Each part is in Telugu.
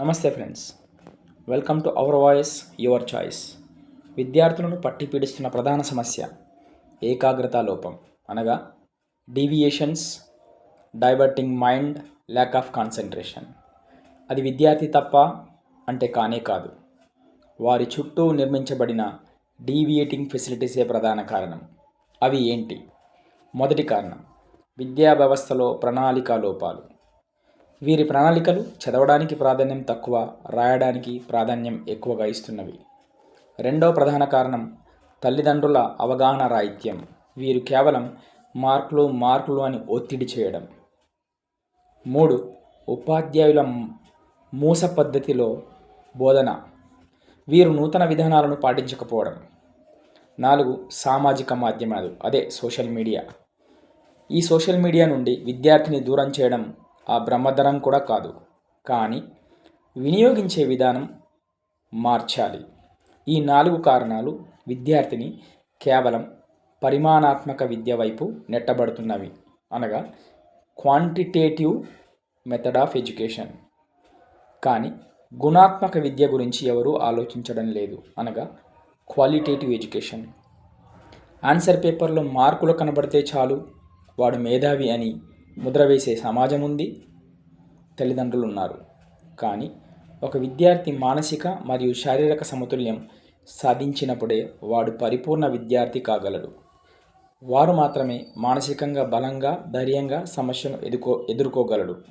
నమస్తే friends. Welcome to our voice your choice విద్యార్థులను పట్టి పీడిస్తున్న ప్రధాన సమస్య ఏకాగ్రత లోపం అనగా deviations diverting mind lack of concentration అది విద్యార్థి తప్ప అంటే కానే కాదు. వారి చుట్టూ నిర్మించబడిన డీవియేటింగ్ ఫెసిలిటీసే ప్రధాన కారణం? అవి ఏంటి? మొదటి కారణం విద్యా వ్యవస్థలో ప్రణాళిక లోపాలు. వీరి ప్రణాళికలు చదవడానికి ప్రాధాన్యం తక్కువ రాయడానికి ప్రాధాన్యం ఎక్కువగా ఇస్తున్నవి. రెండో ప్రధాన కారణం తల్లిదండ్రుల అవగాహన రాహిత్యం. వీరు కేవలం మార్కులు మార్కులు అని ఒత్తిడి చేయడం. మూడు ఉపాధ్యాయుల మూస పద్ధతిలో బోధన. వీరు నూతన విధానాలను పాటించకపోవడం. నాలుగు సామాజిక మాధ్యమాలు అదే సోషల్ మీడియా. ఈ సోషల్ మీడియా నుండి విద్యార్థిని దూరం చేయడం ఆ బ్రహ్మధరం కూడా కాదు. కానీ వినియోగించే విధానం మార్చాలి. ఈ నాలుగు కారణాలు విద్యార్థిని కేవలం పరిమాణాత్మక విద్య వైపు నెట్టబడుతున్నవి. అనగా క్వాంటిటేటివ్ మెథడ్ ఆఫ్ ఎడ్యుకేషన్. కానీ గుణాత్మక విద్య గురించి ఎవరూ ఆలోచించడం లేదు. అనగా క్వాలిటేటివ్ ఎడ్యుకేషన్. ఆన్సర్ పేపర్లో మార్కులు కనబడితే చాలు. వాడు మేధావి అని ముద్ర వేసే సమాజం ఉంది తల్లిదండ్రులు ఉన్నారు. కానీ ఒక విద్యార్థి మానసిక మరియు శారీరక సమతుల్యం సాధించినప్పుడే వాడు పరిపూర్ణ విద్యార్థి కాగలడు. వారు మాత్రమే మానసికంగా బలంగా ధైర్యంగా సమస్యను ఎదుర్కో ఎదుర్కోగలడు.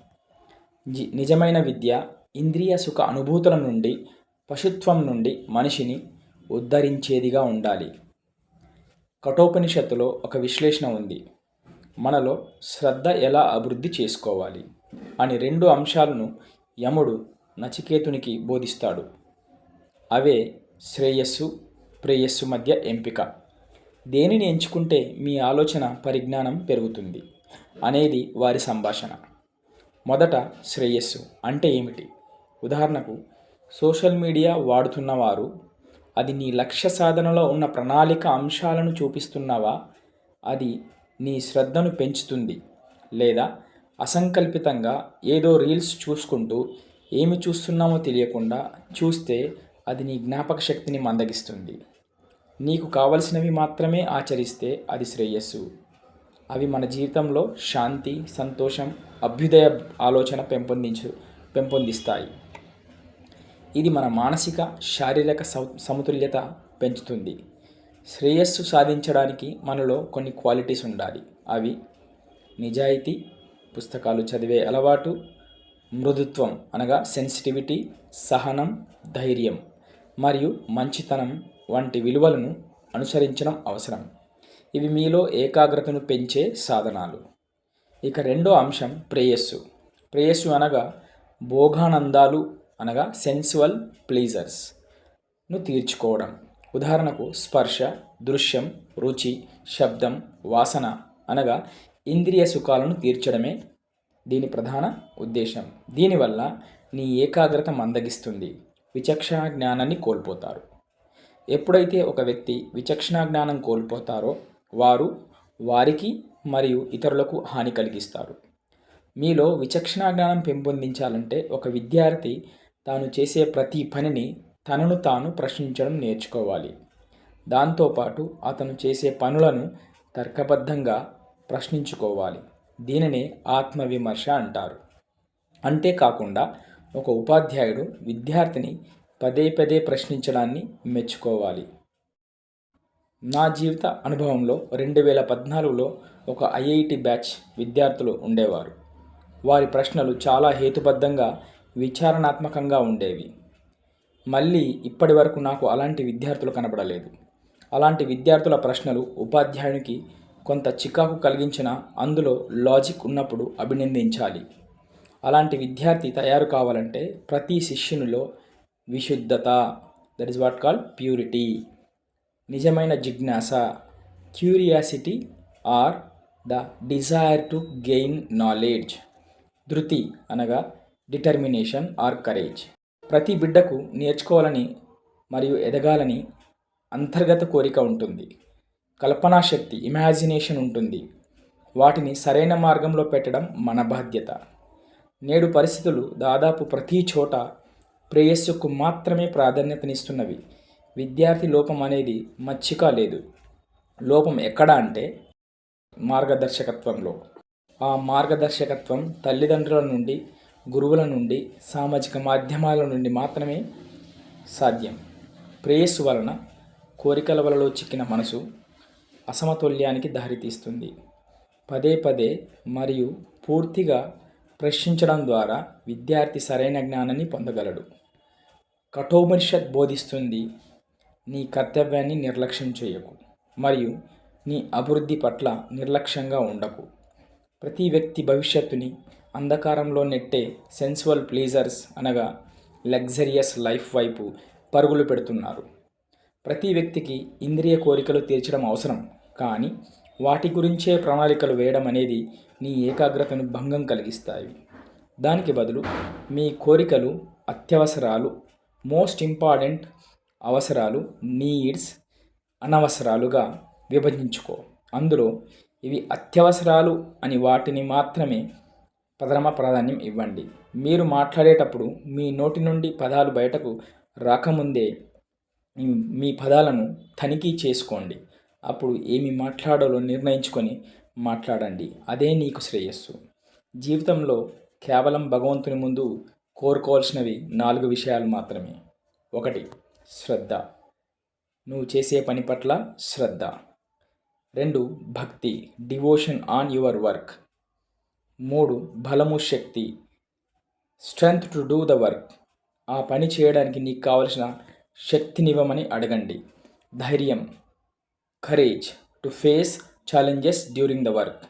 జి నిజమైన విద్య ఇంద్రియ సుఖ అనుభూతుల నుండి పశుత్వం నుండి మనిషిని ఉద్ధరించేదిగా ఉండాలి. కఠోపనిషత్తులో ఒక విశ్లేషణ ఉంది. మనలో శ్రద్ధ ఎలా అభివృద్ధి చేసుకోవాలి? అని రెండు అంశాలను యముడు నచికేతునికి బోధిస్తాడు. అవే శ్రేయస్సు ప్రేయస్సు మధ్య ఎంపిక. దేనిని ఎంచుకుంటే మీ ఆలోచన పరిజ్ఞానం పెరుగుతుంది? అనేది వారి సంభాషణ. మొదట శ్రేయస్సు అంటే ఏమిటి? ఉదాహరణకు సోషల్ మీడియా వాడుతున్నవారు అది నీ లక్ష్య సాధనలో ఉన్న ప్రణాళిక అంశాలను చూపిస్తున్నావా? అది నీ శ్రద్ధను పెంచుతుంది. లేదా అసంకల్పితంగా ఏదో రీల్స్ చూసుకుంటూ ఏమి చూస్తున్నామో తెలియకుండా చూస్తే అది నీ జ్ఞాపక శక్తిని మందగిస్తుంది. నీకు కావలసినవి మాత్రమే ఆచరిస్తే అది శ్రేయస్సు. అవి మన జీవితంలో శాంతి సంతోషం అభ్యుదయ ఆలోచన పెంపొందించు పెంపొందిస్తాయి. ఇది మన మానసిక శారీరక సమతుల్యత పెంచుతుంది. శ్రేయస్సు సాధించడానికి మనలో కొన్ని క్వాలిటీస్ ఉండాలి. అవి నిజాయితీ పుస్తకాలు చదివే అలవాటు మృదుత్వం అనగా సెన్సిటివిటీ సహనం ధైర్యం మరియు మంచితనం వంటి విలువలను అనుసరించడం అవసరం. ఇవి మీలో ఏకాగ్రతను పెంచే సాధనాలు. ఇక రెండో అంశం ప్రేయస్సు. ప్రేయస్సు అనగా భోగానందాలు అనగా సెన్సువల్ ప్లీజర్స్ను తీర్చుకోవడం. ఉదాహరణకు స్పర్శ దృశ్యం రుచి శబ్దం వాసన అనగా ఇంద్రియ సుఖాలను తీర్చడమే దీని ప్రధాన ఉద్దేశం. దీనివల్ల నీ ఏకాగ్రత మందగిస్తుంది. విచక్షణ జ్ఞానాన్ని కోల్పోతారు. ఎప్పుడైతే ఒక వ్యక్తి విచక్షణ జ్ఞానం కోల్పోతారో వారు వారికి మరియు ఇతరులకు హాని కలిగిస్తారు. మీలో విచక్షణ జ్ఞానం పెంపొందించాలంటే ఒక విద్యార్థి తాను చేసే ప్రతి పనిని తనను తాను ప్రశ్నించడం నేర్చుకోవాలి. దాంతోపాటు అతను చేసే పనులను తర్కబద్ధంగా ప్రశ్నించుకోవాలి. దీనినే ఆత్మవిమర్శ అంటారు. అంతేకాకుండా ఒక ఉపాధ్యాయుడు విద్యార్థిని పదే పదే ప్రశ్నించడాన్ని మెచ్చుకోవాలి. నా జీవిత అనుభవంలో రెండు వేల పద్నాలుగులో ఒక ఐఐటి బ్యాచ్ విద్యార్థులు ఉండేవారు. వారి ప్రశ్నలు చాలా హేతుబద్ధంగా విచారణాత్మకంగా ఉండేవి. మళ్ళీ ఇప్పటి వరకు నాకు అలాంటి విద్యార్థులు కనబడలేదు అలాంటి విద్యార్థుల ప్రశ్నలు ఉపాధ్యాయునికి కొంత చికాకు కలిగించిన అందులో లాజిక్ ఉన్నప్పుడు అభినందించాలి. అలాంటి విద్యార్థి తయారు కావాలంటే ప్రతి శిష్యునిలో విశుద్ధత that is what call purity నిజమైన జిజ్ఞాస curiosity are the desire to gain knowledge ధృతి అనగా డిటర్మినేషన్ ఆర్ కరేజ్ ప్రతి బిడ్డకు నేర్చుకోవాలని మరియు ఎదగాలని అంతర్గత కోరిక ఉంటుంది. కల్పనా శక్తి ఇమాజినేషన్ ఉంటుంది. వాటిని సరైన మార్గంలో పెట్టడం మన బాధ్యత. నేడు పరిస్థితులు దాదాపు ప్రతి చోట ప్రేయస్సుకు మాత్రమే ప్రాధాన్యతనిస్తున్నవి. విద్యార్థి లోపం అనేది మచ్చిక లేదు. లోపం ఎక్కడ అంటే మార్గదర్శకత్వంలో. ఆ మార్గదర్శకత్వం తల్లిదండ్రుల నుండి గురువుల నుండి సామాజిక మాధ్యమాల నుండి మాత్రమే సాధ్యం. ప్రేయస్సు వలన కోరికల వలలో చిక్కిన మనసు అసమతుల్యానికి దారితీస్తుంది. పదే పదే మరియు పూర్తిగా ప్రశ్నించడం ద్వారా విద్యార్థి సరైన జ్ఞానాన్ని పొందగలడు. కఠోపనిషత్ బోధిస్తుంది నీ కర్తవ్యాన్ని నిర్లక్ష్యం చేయకు మరియు నీ అభివృద్ధి పట్ల నిర్లక్ష్యంగా ఉండకు. ప్రతి వ్యక్తి భవిష్యత్తుని అంధకారంలో నెట్టే సెన్సువల్ ప్లీజర్స్ అనగా లగ్జరియస్ లైఫ్ వైపు పరుగులు పెడుతున్నారు. ప్రతి వ్యక్తికి ఇంద్రియ కోరికలు తీర్చడం అవసరం. కానీ వాటి గురించే ప్రణాళికలు వేయడం అనేది నీ ఏకాగ్రతను భంగం కలిగిస్తాయి. దానికి బదులు మీ కోరికలు అత్యవసరాలు మోస్ట్ ఇంపార్టెంట్ అవసరాలు నీడ్స్ అనవసరాలుగా విభజించుకో. అందులో ఇవి అత్యవసరాలు అని వాటిని మాత్రమే ప్రథమ ప్రాధాన్యం ఇవ్వండి. మీరు మాట్లాడేటప్పుడు మీ నోటి నుండి పదాలు బయటకు రాకముందే మీ పదాలను తనిఖీ చేసుకోండి. అప్పుడు ఏమి మాట్లాడాలో నిర్ణయించుకొని మాట్లాడండి. అదే నీకు శ్రేయస్సు. జీవితంలో కేవలం భగవంతుని ముందు కోరుకోవాల్సినవి నాలుగు విషయాలు మాత్రమే. ఒకటి శ్రద్ధ. నువ్వు చేసే పని పట్ల శ్రద్ధ. రెండు భక్తి. Devotion on your work. మూడు బలము శక్తి. Strength to do the work ఆ పని చేయడానికి నీకు కావలసిన శక్తినివ్వమని అడగండి. ధైర్యం. Courage to face challenges during the work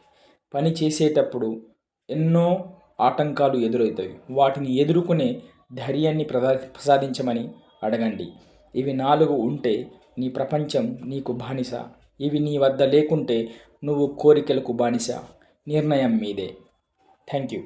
పని చేసేటప్పుడు ఎన్నో ఆటంకాలు ఎదురవుతాయి. వాటిని ఎదుర్కొనే ధైర్యాన్ని ప్రదా ప్రసాదించమని అడగండి. ఇవి నాలుగు ఉంటే నీ ప్రపంచం నీకు బానిస. ఇవి నీ వద్ద లేకుంటే నువ్వు కోరికలకు బానిస. నిర్ణయం మీదే. Thank you